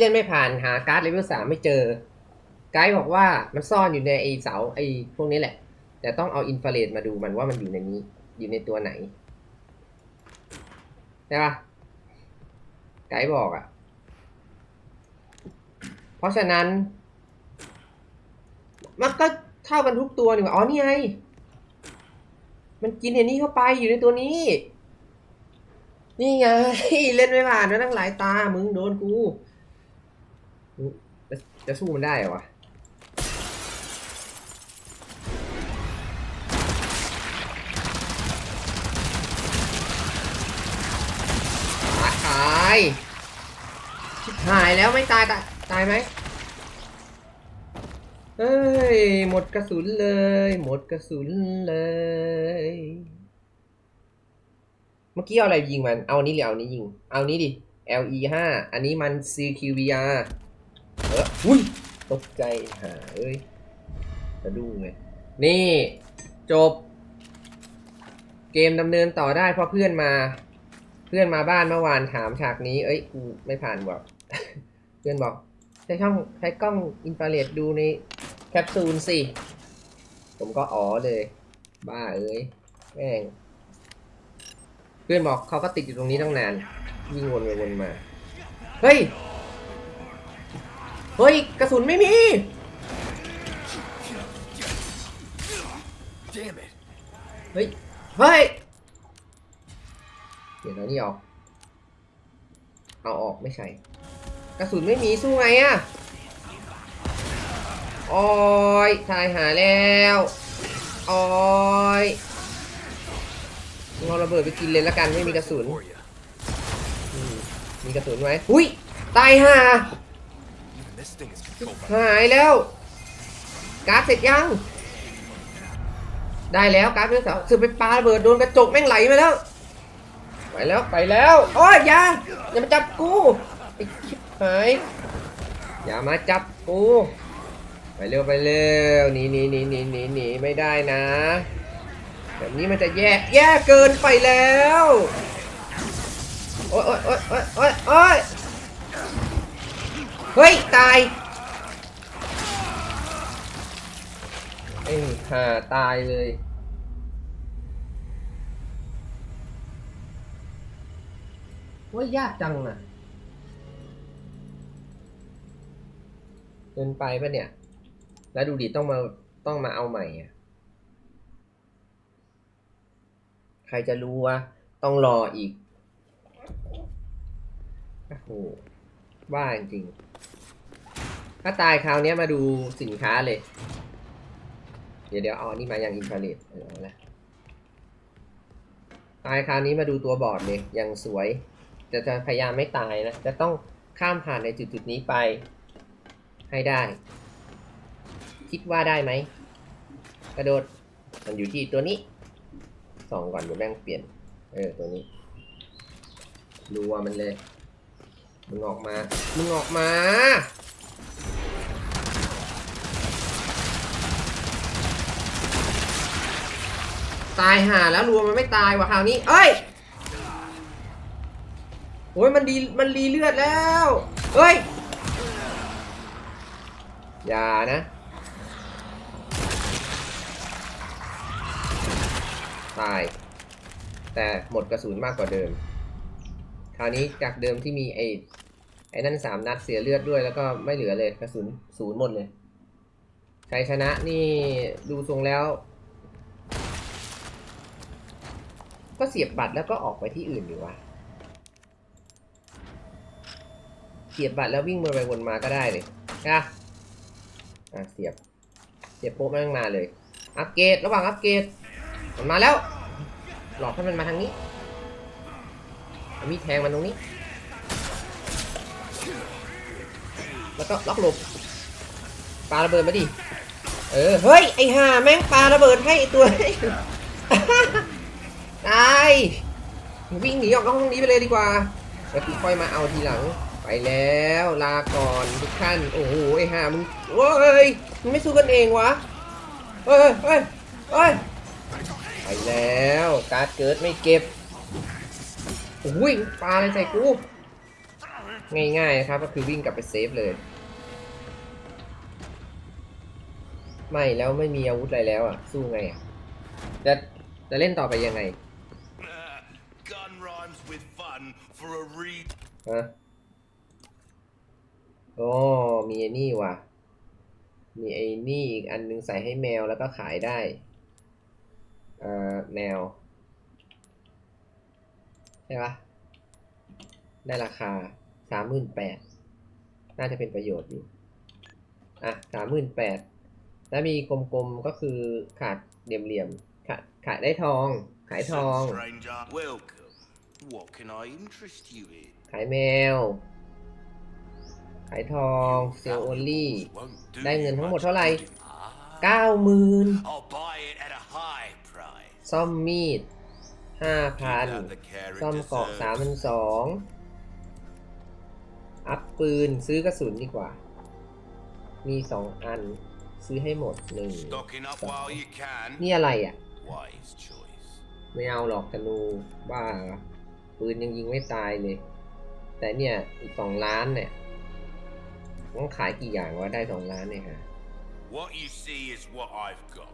เล่นไม่ผ่านหาการ์ดเลเวลสามไม่เจอ ไกด์บอกว่ามันซ่อนอยู่ในไอเสาไอพวกนี้แหละ แต่ต้องเอาอินฟราเรดมาดูมันว่ามันอยู่ในนี้ อยู่ในตัวไหนใช่ปะไกด์บอกอะ่ะ เพราะฉะนั้น มันก็เท่ากันทุกตัวนี่ว่าอ๋อนี่ไง มันกินไอ้นี่เข้าไปอยู่ในตัวนี้ นี่ไง เล่นไม่ผ่านมาตั้งหลายตา มึงโดนกู จะสู้มันได้เหรอวะตายชิบหายแล้วไม่ตายตายตายไหมเฮ้ย หมดกระสุนเลย หมดกระสุนเลย เมื่อกี้เอาอะไรยิงมัน เอานี้หรือเอานี้ยิง เอานี้ดิ LE 5อันนี้มัน CQVR เอออุ้ยตกใจหาเอ้ยสะดุ้งเลยนี่จบ เกมดำเนินต่อได้เพราะเพื่อนมา เพื่อนมาบ้านเมื่อวานถามฉากนี้ เอ้ยกูไม่ผ่านบอก เพื่อนบอกใช้ช่องใช้กล้องอินฟราเรดดูในแคปซูลสิ ผมก็อ๋อเลย บ้าเอ้ยแม่งเพื่อนบอกเขาก็ติดอยู่ตรงนี้ตั้งนาน วิ่งวนไปวนมา เฮ้ย เฮ้ย กระสุนไม่มี เฮ้ย เฮ้ย เดี๋ยวเอานี่ออก เอาออกไม่ใช่ กระสุนไม่มีสู้ไงอะโอ้ยตายหาแล้วโอ้ยเอาระเบิดไปกินเลยละกันไม่มีกระสุนมมีกระสุนไหมอุ้ย ตายห่า หายแล้ว การ์ดเสร็จยัง ได้แล้วการ์ดเพื่อนสาวสือไปปาระเบิดโดนกระจกแม่งไหลมาแล้ว ไปแล้วไปแล้วโอ้ยอย่าอย่ามาจับกูไอ้ชิบหายอย่ามาจับกูไปเร็วไปเร็วหนีหนีหนีหนีหนีหนีไม่ได้นะ แบบนี้มันจะแย่แย่เกินไปแล้ว โอ๊ยโอ๊ยโอ๊ยโอ๊ยโอ๊ยโอ๊ย เฮ้ย ตายไอ้ห่าตายเลย ว่ายากจังอะเกินไปปะเนี่ย แล้วดูดิต้องมาต้องมาเอาใหม่อะ ใครจะรู้วะ ต้องรออีก โอ้โห บ้าจริง ถ้าตายคราวนี้มาดูสินค้าเลย เดี๋ยวเดี๋ยวเอาอันนี้มาอย่างอินฟราเรดเอาละตายคราวนี้มาดูตัวบอร์ดเลยยังสวยจะจะพยายามไม่ตายนะ จะต้องข้ามผ่านในจุดจุดนี้ไป ให้ได้ คิดว่าได้ไหม กระโดด มันอยู่ที่ตัวนี้สองก่อนเดี๋ยวแม่งเปลี่ยน เออ ตัวนี้รัวมันเลย มึงออกมา มึงออกมา ตายห่าแล้วรัวมันไม่ตายว่ะคราวนี้ เอ้ยโอ้ยมันดีมันรีเลือดแล้วเฮ้ยอย่านะตาย แต่หมดกระสุนมากกว่าเดิม คราวนี้จากเดิมที่มีไอ้ไอ้นั่นสามนัดเสียเลือดด้วยแล้วก็ไม่เหลือเลยกระสุนศูนย์หมดเลยชัยชนะนี่ดูทรงแล้ว ก็เสียบบัตรแล้วก็ออกไปที่อื่นดีวะเสียบบัตรแล้ววิ่งวนไปวนมาก็ได้เลยนะอะเสียบ เสียบโป๊ะมาตั้งนานเลย อัปเกรดระหว่างอัปเกรดมันมาแล้ว หลอกให้มันมาทางนี้มีแทงมันตรงนี้ แล้วก็ล็อกหลบปาระเบิดมาดิ เออ เฮ้ย ไอห่าแม่งปาระเบิดให้ตัว วิ่งหนีออกนอกห้องนี้ไปเลยดีกว่าแล้วกูค่อยมาเอาทีหลัง ไปแล้วลาก่อนทุกท่านโอ้โหไอ้ห่ามึงโว้ยมึงไม่สู้กันเองวะเฮ้ยเฮ้ยเฮ้ยไปแล้วการ์ดเกิดไม่เก็บโอ้ยปลาอะไรใส่กูง่ายๆนะครับก็คือวิ่งกลับไปเซฟเลย ไม่แล้วไม่มีอาวุธอะไรแล้วอะสู้ไงอะจะจะเล่นต่อไปยังไง for a re. ฮะโอ้มีไอ้นี่ว่ะ มีไอ้นี่อีกอันนึงใส่ให้แมวแล้วก็ขายได้เอ่อแมว ใช่ปะได้ราคาสามหมื่นแปด น่าจะเป็นประโยชน์อยู่ อะสามหมื่นแปด แล้วมีกลมๆก็คือขาดเหลี่ยมๆขาดขายได้ทอง ขายทอง Stranger, welcome. What can I interest you in? ขายแมว ขายทอง เซลโอลี่ Won't do ได้เงิน you ทั้งหมด much เท่าไหร่ good. Ah, เก้าหมื่น I'll buy it at a high price. ซ่อมมีดห้าพัน Give out the care it ซ่อมเกาะ deserves. สามพันสอง อัพปืนซื้อกระสุนดีกว่า มีสองอัน ซื้อให้หมดหนึ่ง Stocking up while you can. นี่อะไรอะ Wise choice. ไม่เอาหรอกธนูบ้าเหรอ ปืนยังยิงไม่ตายเลย แต่เนี่ยอีกสองล้านเนี่ยต้องขายกี่อย่างวะได้สองล้านเนี่ยฮะ What you see is what I've got.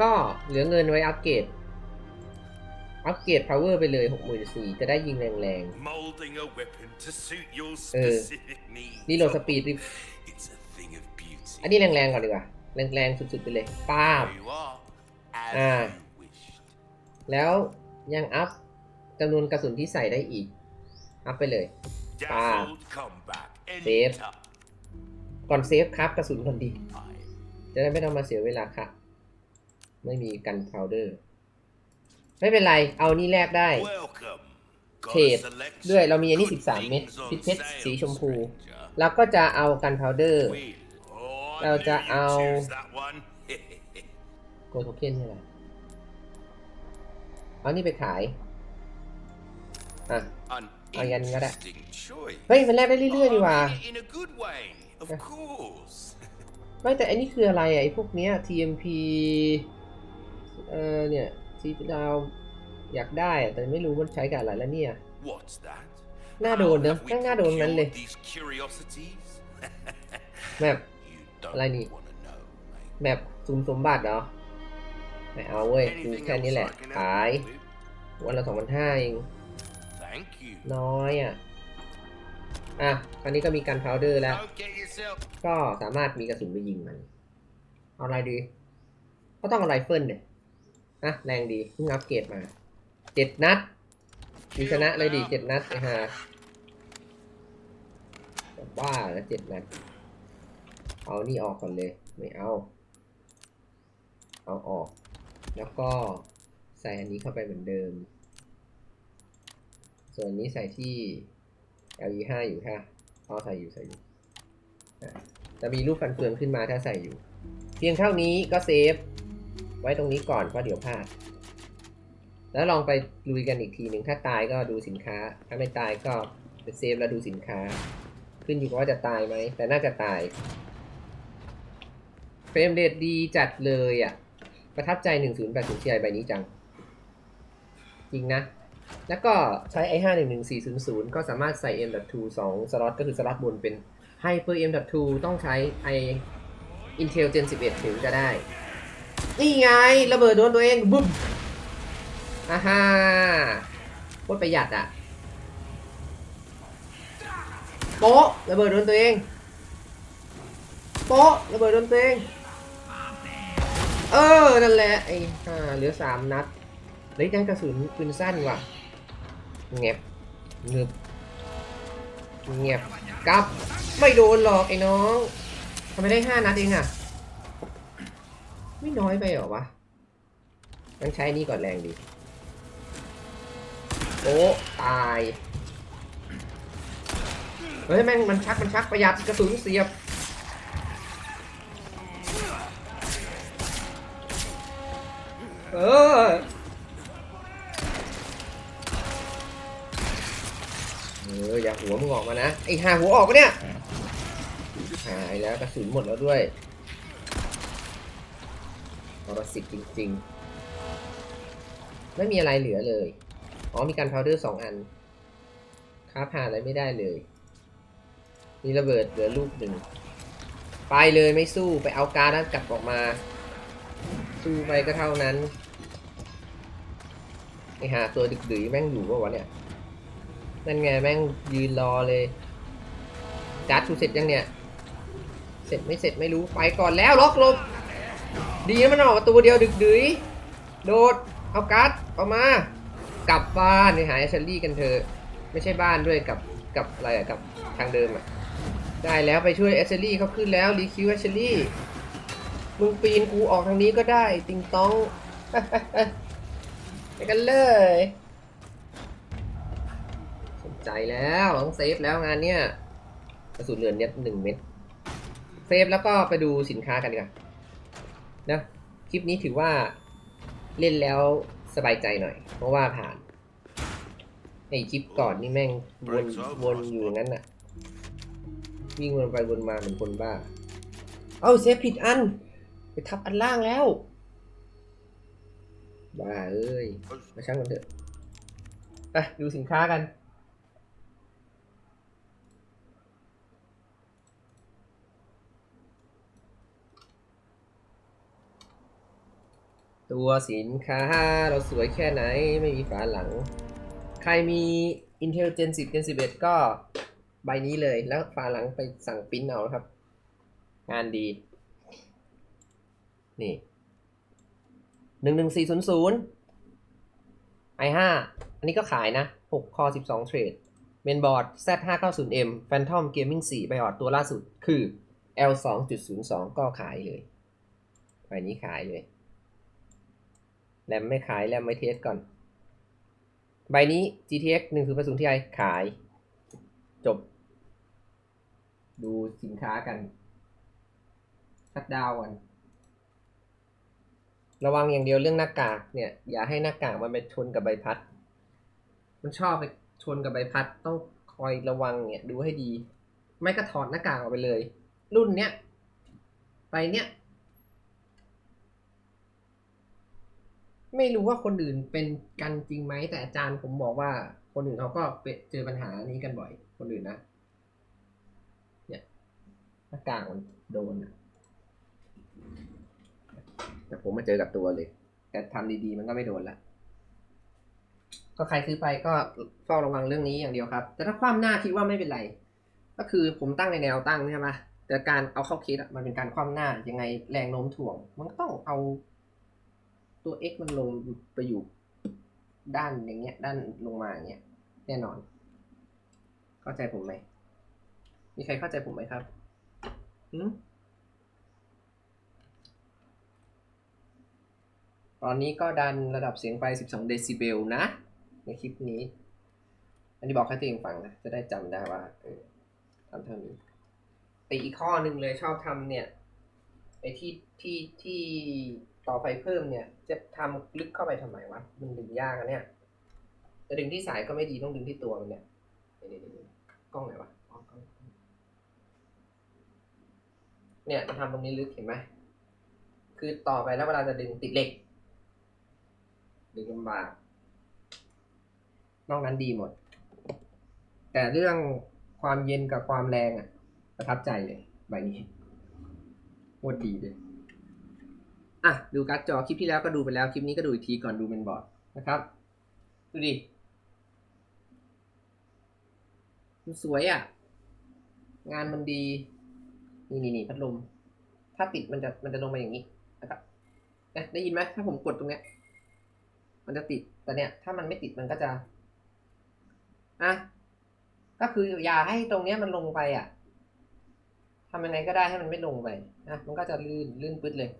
ก็เหลือเงินไว้อัปเกรด อัปเกรด power ไปเลย64,000จะได้ยิงแรง Molding a weapon to suit your Uh, specific needs. ๆนี่โหลดสปีดดิ It's a thing of beauty. อันนี้แรงๆก่อนดีกว่า แรงๆสุดๆไปเลยป้าบ There you แล้วยังอัพจำนวนกระสุนที่ใส่ได้อีก อัพไปเลย Dazzled comeback. Save. Anytime. ก่อนเซฟครับกระสุนคนดี จะได้ไม่ต้องมาเสียเวลาค่ะ ไม่มีกันพาวเดอร์ ไม่เป็นไร เอานี่แลกได้ Welcome. Got a Trade. selection ด้วยเรามีอันนี้ of good 13 เม็ด things on พิษเพชร sale, สีชมพู stranger. แล้วก็จะเอากันพาวเดอร์ Will. Oh, I เราจะ knew you'd เอา choose that one. โกโทเค็นนี่แหละ เอานี่ไปขาย อะ An Oh, yeah, you got it. interesting choice. เฮ้ย มันแลกได้เรื่อยๆดี Oh, ว่า in a- In a good way, of Yeah. course. ไม่แต่อันนี้คืออะไรอะไอ้พวกเนี้ย TMP เออเนี่ยทีดาวอยากได้อะแต่ไม่รู้มันใช้กับอะไรแล้วเนี่ย What's that? หน้าโดนเนอะ Have we แม่งหน้าโดนนั้นเลย procured these curiosities? แมป You don't อะไรนี่ wanna know, mate. แมปซุมสมบัติเหรอ ไม่เอาเว้ยกู Anything แค่นี้ else แหละ I can ขาย help you with? วันละสองพันห้าเอง Thank you. น้อยอะ อะคราวนี้ก็มีการพาวเดอร์แล้ว Don't get yourself ก็สามารถมีกระสุนไปยิงมัน เอาอะไรดี ก็ต้องเอาไรเฟิลเนี่ยนะแรงดีเพิ่งอัปเกรดมาเจ็ดนัดมีชนะเลยดิเจ็ดนัดนะฮะบ้าแล้วเจ็ดนัด เอานี่ออกก่อนเลย ไม่เอา เอาออก แล้วก็ใส่อันนี้เข้าไปเหมือนเดิม ส่วนอันนี้ใส่ที่ LE 5อยู่ค่ะเอาใส่อยู่ใส่อยู่จะมีรูปฟันเฟืองขึ้นมาถ้าใส่อยู่ เพียงเท่านี้ก็เซฟ ไว้ตรงนี้ก่อนเพราะเดี๋ยวพลาด แล้วลองไปลุยกันอีกทีหนึ่งถ้าตายก็ดูสินค้า ถ้าไม่ตายก็ไปเซฟแล้วดูสินค้า ขึ้นอยู่กับว่าจะตายไหม แต่น่าจะตาย เฟรมเรทดีจัดเลยอะ ประทับใจ 1080 Ti ใบนี้จัง จริงนะ แล้วก็ใช้ i5 11400 ก็สามารถใส่ M.2 2สล็อตก็คือสล็อตบนเป็น Hyper M.2 ต้องใช้ i Intel Gen 11 ถึงจะได้ นี่ไง ระเบิดโดนตัวเอง บึ้มอ่าฮ่าโคตรประหยัดอะโป๊ะระเบิดโดนตัวเองโป๊ะระเบิดโดนตัวเอง เออ นั่นแหละไอ้ห่าเหลือสามนัดเฮ้ยได้กระสุนปืนสั้นว่ะเงียบเงืบเงียบกับ ไม่โดนหรอกไอ้น้องทำไมได้ห้านัดเองอะไม่น้อยไปหรอวะต้องใช้นี่ก่อนแรงดีโอ้ตาย เฮ้ยแม่งมันชักมันชักประหยัดกระสุนเสียบ เออเอออย่าหัวมึงออกมานะไอ้ห่าหัวออกปะเนี่ยหายแล้วกระสุนหมดแล้วด้วยอรสิทธิ์จริงๆ ไม่มีอะไรเหลือเลย อ๋อมีการพาวเดอร์สองอันค้าผ่านอะไรไม่ได้เลย มีระเบิดเหลือลูกหนึ่ง ไปเลยไม่สู้ไปเอาการ์ดกลับออกมา สู้ไปก็เท่านั้นไอหาตัวดึกดือแม่งอยู่ปะวะเนี่ย นั่นไงแม่งยืนรอเลยจัดทูเสร็จยังเนี่ย เสร็จไม่เสร็จไม่รู้ไปก่อนแล้วล็อกลบ ดีนะมันออกมาตัวเดียวดึกดือโดดเอาการ์ดออกมากลับบ้านไปหาแอชลี่กันเถอะไม่ใช่บ้านด้วยกับกับอะไรกับทางเดิมอะได้แล้วไปช่วยแอชลี่เขาขึ้นแล้วรีคิวแอชลี่ มึงปีนกูออกทางนี้ก็ได้ ติงต้องไปกันเลยสนใจแล้วต้องเซฟแล้วงานเนี้ยกระสุนเหลือเนี่ยหนึ่งเม็ดเซฟแล้วก็ไปดูสินค้ากันดีกว่านะคลิปนี้ถือว่าเล่นแล้วสบายใจหน่อย เพราะว่าผ่านไอคลิปก่อนนี่แม่งวนวนอยู่งนั้นน่ะวิ่งวนไปวนมาเหมือนคนบ้า เอ้าเซฟผิดอัน ไปทับอันล่างแล้วบ้าเอ้ยมาช่างมันเถอะไปดูสินค้ากันตัวสินค้าเราสวยแค่ไหนไม่มีฝาหลัง ใครมี Intel Gen 10 Gen 11 ก็ใบนี้เลยแล้วฝาหลังไปสั่งปริ้นเอาครับ งานดี นี่หนึ่งหนึ่งสี่ศูนย์ศูนย์ i5 อันนี้ก็ขายนะ6 core 12เทรดเมนบอร์ด Z590M Phantom Gaming 4ไปออดตัวล่าสุดคือ L 2.02 ก็ขายเลยใบนี้ขายเลย แรมไม่ขาย แรมไม่เทสก่อน ใบนี้ GTX 1080 Ti ขาย จบ ดูสินค้ากันชัดดาวกัน ระวังอย่างเดียวเรื่องหน้ากากเนี่ย อย่าให้หน้ากากมันไปชนกับใบพัด มันชอบไปชนกับใบพัดต้องคอยระวังเนี่ยดูให้ดี ไม่ก็ถอดหน้ากากออกไปเลย รุ่นเนี้ยไปเนี้ยไม่รู้ว่าคนอื่นเป็นกันจริงไหมแต่อาจารย์ผมบอกว่า คนอื่นเขาก็เปเจอปัญหานี้กันบ่อย คนอื่นนะเนี่ยหน้ากากมันโดนอะ แต่ผมมาเจอกับตัวเลย แต่ทำดีๆมันก็ไม่โดนละก็ใครซื้อไปก็เฝ้าระวังเรื่องนี้อย่างเดียวครับ แต่ถ้าความหน้าคิดว่าไม่เป็นไร ก็คือผมตั้งในแนวตั้งใช่ไหมแต่การเอาเข้าคิดอะมันเป็นการคว่ำหน้ายังไงแรงโน้มถ่วง มันก็ต้องเอาตัว x มันลงไปอยู่ด้านอย่างเงี้ย ด้านลงมาอย่างเงี้ยแน่นอน เข้าใจผมไหมมีใครเข้าใจผมไหมครับอืม ตอนนี้ก็ดันระดับเสียงไป 12 เดซิเบลนะ ในคลิปนี้ อันนี้บอกให้ตัวเองฟังนะ จะได้จำได้ว่าเออทำเท่านี้แต่อีกข้อหนึ่งเลยชอบทำเนี่ยไอ้ที่ที่ที่ต่อไฟเพิ่มเนี่ย จะทำลึกเข้าไปทำไมวะ มันดึงยากอะเนี่ยจะดึงที่สายก็ไม่ดีต้องดึงที่ตัวมันเนี่ยเดี๋ยวกล้องไหนวะเนี่ยมันทำตรงนี้ลึกเห็นไหมคือต่อไปแล้วเวลาจะดึงติดเหล็ก ดึงลำบากนอกนั้นดีหมด แต่เรื่องความเย็นกับความแรงอะประทับใจเลยใบนี้โคตรดีเลยอะดูการ์ดจอคลิปที่แล้วก็ดูไปแล้วคลิปนี้ก็ดูอีกทีก่อนดูเมนบอร์ดนะครับ ดูดิมันสวยอะ งานมันดี นี่นี่นี่พัดลม ถ้าติดมันจะมันจะลงมาอย่างนี้นะครับนะได้ยินไหมถ้าผมกดตรงเนี้ย มันจะติดแต่เนี้ยถ้ามันไม่ติดมันก็จะอะก็คืออย่าให้ตรงเนี้ยมันลงไปอะทำยังไงก็ได้ให้มันไม่ลงไปนะมันก็จะลื่นลื่นปึ๊ดเลย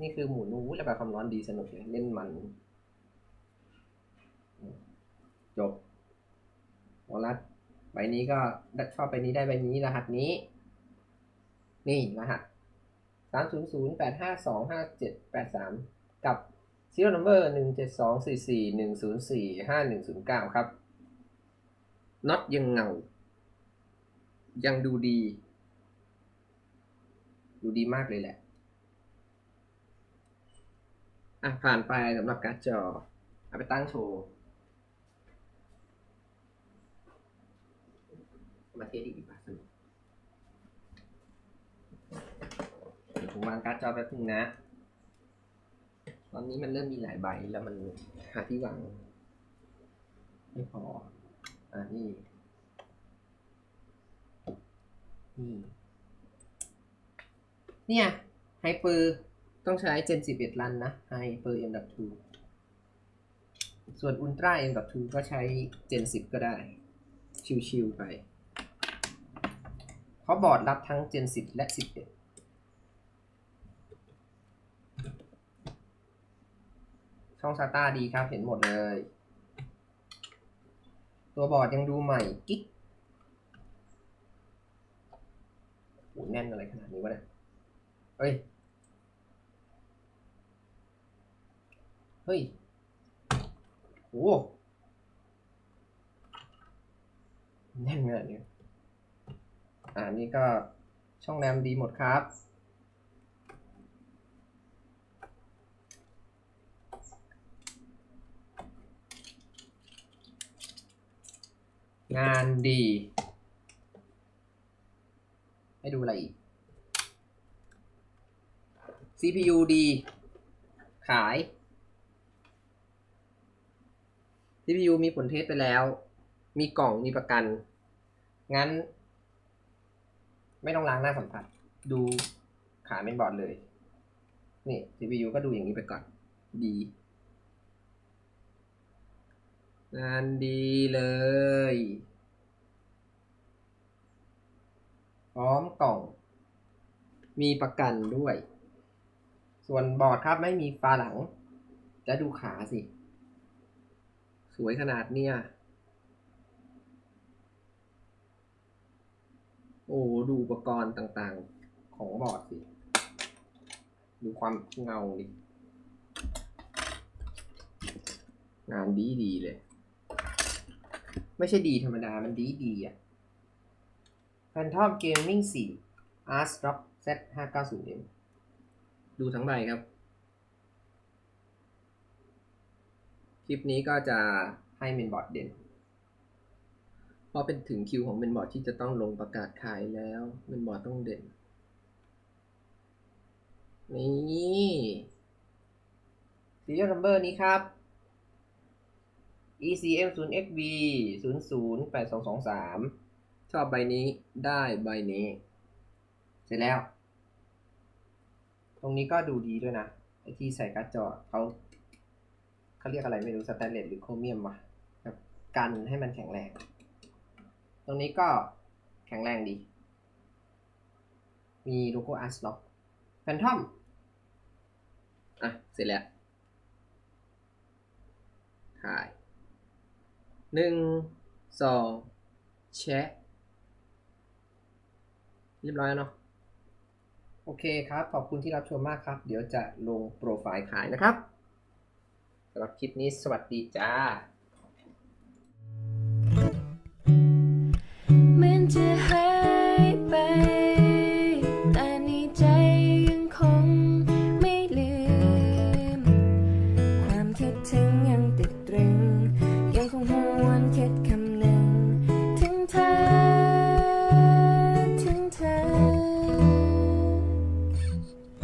นี่คือหมุนอู้ระบายความร้อนดีสนุกเลยเล่นมัน จบวอลัสใบนี้ก็ชอบใบนี้ได้ใบนี้รหัสนี้ นี่รหัสสามศูนย์ศูนย์แปดห้าสองห้าเจ็ดแปดสามกับ serial number หนึ่งเจ็ดสองสี่สี่หนึ่งศูนย์สี่ห้าหนึ่งศูนย์เก้าครับน็อตยังเงา ยังดูดี ดูดีมากเลยแหละ อะ ผ่านไปสำหรับการ์ดจอ เอาไปตั้งโชว์ มาเทสอีกดีกว่าสนุกผมวางการ์ดจอแป๊บนึงนะ ตอนนี้มันเริ่มมีหลายใบแล้วมันหาที่วางไม่พอ อ่านี่ นี่ เนี่ยไฮเปอร์ต้องใช้ Gen 11รันนะไฮเปอร์ M.2 ส่วน Ultra M.2 ก็ใช้ Gen 10ก็ได้ ชิวๆไปเพราะบอร์ดรับทั้ง Gen 10และ11 ช่อง SATA ดีครับ เห็นหมดเลย ตัวบอร์ดยังดูใหม่กิ๊กโหแน่นอะไรขนาดนี้วะเนี่ย เฮ้ย เฮ้ยโอ้แน่นขนาดนี้อ่านี่ก็ช่องแรมดีหมดครับ งานดี ให้ดูอะไรอีก CPU ดี ขาย CPU มีผลเทสไปแล้ว มีกล่องมีประกัน งั้น ไม่ต้องล้างหน้าสัมผัส ดูขาเมนบอร์ดเลย นี่ CPU ก็ดูอย่างนี้ไปก่อน ดีงานดีเลย พ ร้อมกล่อง มีประกันด้วย ส่วนบอร์ดครับไม่มีฝาหลัง จะดูขาสิ สวยขนาดเนี้ยโอ้ดูอุปกรณ์ต่างๆ ของบอร์ดสิ ดูความเงาดิ งานดีดีเลย ไม่ใช่ดีธรรมดา มันดีดีอะ Phantom Gaming 4 Ars Rock Z 590M ดูทั้งใบครับ คลิปนี้ก็จะให้เมนบอร์ดเด่นพอเป็นถึงคิวของเมนบอร์ดที่จะต้องลงประกาศขายแล้วเมนบอร์ดต้องเด่น นี่ serial number นี้ครับ ECM 0 XB 0 0 8 2 2 3 ชอบใบนี้ได้ใบนี้ เสร็จแล้ว ตรงนี้ก็ดูดีด้วยนะไอที่ใส่การ์ดจอเขาเขาเรียกอะไรไม่รู้สแตนเลสหรือโครเมียมวะแบบกันให้มันแข็งแรง ตรงนี้ก็แข็งแรงดี มีโลโก้อาร์สล็อกแฟนทอมอะ เสร็จแล้ว ถ่ายหนึ่งสองแชะ เรียบร้อยเนาะโอเคครับ ขอบคุณที่รับชมมากครับ เดี๋ยวจะลงโปรไฟล์ขายนะครับสำหรับคลิปนี้สวัสดีจ้าเหมือนจะให้